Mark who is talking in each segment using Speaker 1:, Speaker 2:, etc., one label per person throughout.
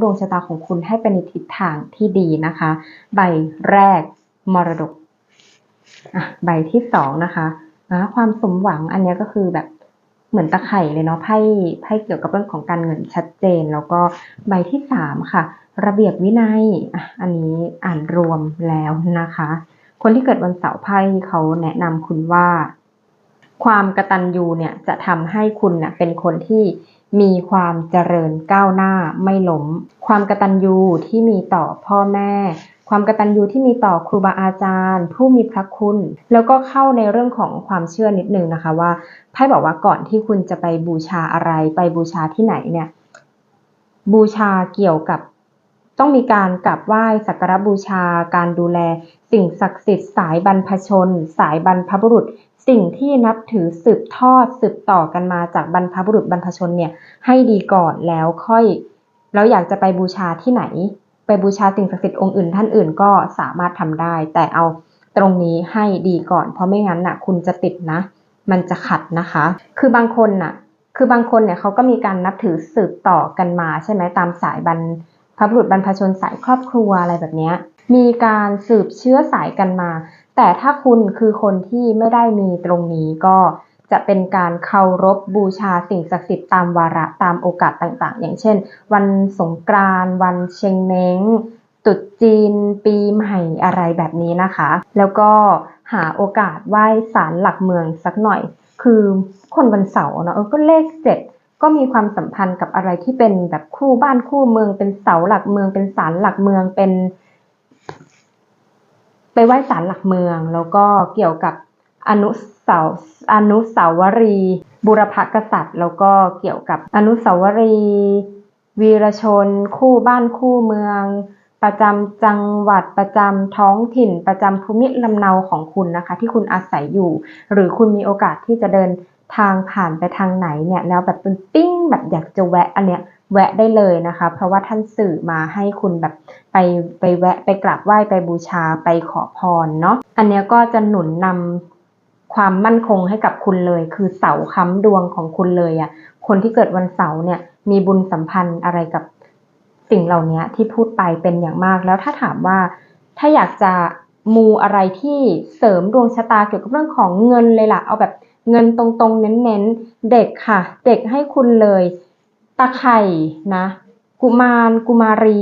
Speaker 1: ดวงชะตาของคุณให้เป็นในทิศทางที่ดีนะคะ ใบแรกมรดกอะใบที่สองนะคะอะความสมหวังอันนี้ก็คือแบบเหมือนตะไคร่เลยเนาะไพ่ไพ่เกี่ยวกับเรื่องของการเงินชัดเจน แล้วก็ใบที่สามค่ะ ระเบียบวินัยอันนี้อ่านรวมแล้วนะคะ คนที่เกิดวันเสาร์ไพ่เขาแนะนำคุณว่า ความกระตัญญูเนี่ยจะทำให้คุณเน่ะเป็นคนที่ มีความเจริญก้าวหน้าไม่ล้ม ความกตัญญูที่มีต่อพ่อแม่ ความกตัญญูที่มีต่อครูบาอาจารย์ ผู้มีพระคุณ แล้วก็เข้าในเรื่องของความเชื่อนิดนึงนะคะว่าไพ่บอกว่าก่อนที่คุณจะไปบูชาอะไรไปบูชาที่ไหนเนี่ย บูชาเกี่ยวกับ ต้องมีการกราบไหว้สักการบูชา การดูแล สิ่งศักดิ์สิทธิ์สายบรรพชน สายบรรพบุรุษ สิ่งที่นับถือสืบทอดสืบต่อกันมาจากบรรพบุรุษบรรพชนเนี่ยให้ดีก่อนแล้วค่อย แล้วอยากจะไปบูชาที่ไหน ไปบูชาสิ่งศักดิ์สิทธิ์องค์อื่น ท่านอื่นก็สามารถทำได้ แต่เอาตรงนี้ให้ดีก่อน เพราะไม่งั้นน่ะ คุณจะติดนะ มันจะขัดนะคะ คือบางคนน่ะ คือบางคนเนี่ยเขาก็มีการนับถือสืบต่อกันมาใช่ไหมตามสายบรร พบุรุษบรรพชนสายครอบครัวอะไรแบบนี้มีการสืบเชื้อสายกันมา แต่ถ้าคุณคือคนที่ไม่ได้มีตรงนี้ก็จะเป็นการเคารพบูชาสิ่งศักดิ์สิทธิ์ตามวาระตามโอกาสต่างๆ อย่างเช่น วันสงกรานต์วันเชงเม้งตรุษจีน ปีใหม่อะไรแบบนี้นะคะ แล้วก็หาโอกาสไหว้ศาลหลักเมืองสักหน่อย คือคนวันเสาร์เนาะก็เลขเจ็ด ก็มีความสัมพันธ์กับอะไรที่เป็นแบบคู่บ้านคู่เมือง เป็นเสาหลักเมือง เป็นศาลหลักเมืองเป็น ไปไหว้ศาลหลักเมือง แล้วก็เกี่ยวกับอนุเสาอนุสาวรีย์บุรพกษัตริย์ แล้วก็เกี่ยวกับอนุสาวรีย์วีรชน คู่บ้านคู่เมือง ประจำจังหวัดประจำท้องถิ่น ประจำภูมิลำเนาของคุณนะคะ ที่คุณอาศัยอยู่ หรือคุณมีโอกาสที่จะเดิน ทางผ่านไปทางไหนเนี่ยแล้วแบบเป็นปิ้งแบบอยากจะแวะอันเนี้ยแวะได้เลยนะคะ เพราะว่าท่านสื่อมาให้คุณแบบไปไปแวะไปกราบไหว้ไปบูชาไปขอพรเนาะอันเนี้ยก็จะหนุนนำความมั่นคงให้กับคุณเลย คือเสาค้ำดวงของคุณเลยอะ่ะคนที่เกิดวันเสาร์เนี่ยมีบุญสัมพันธ์อะไรกับสิ่งเหล่านี้ที่พูดไปเป็นอย่างมากแล้วถ้าถามว่าถ้าอยากจะมูอะไรที่เสริมดวงชะตาเกี่ยวกับเรื่องของเงินเลยล่ะ เอาแบบ เงินตรงๆ เน้นๆ เด็กค่ะ เด็กให้คุณเลยตาไข่นะ กุมารกุมารี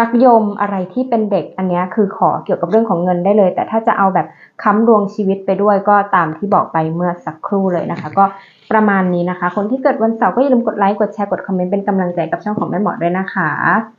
Speaker 1: ลักยมอะไรที่เป็นเด็ก อันนี้คือขอเกี่ยวกับเรื่องของเงินได้เลย แต่ถ้าจะเอาแบบค้ำดวงชีวิตไปด้วยก็ตามที่บอกไปเมื่อสักครู่เลยนะคะ ก็ประมาณนี้นะคะ คนที่เกิดวันเสาร์ก็อย่าลืมกดไลค์ กดแชร์ กดคอมเมนต์เป็นกำลังใจกับช่องของแม่หมอด้วยนะคะ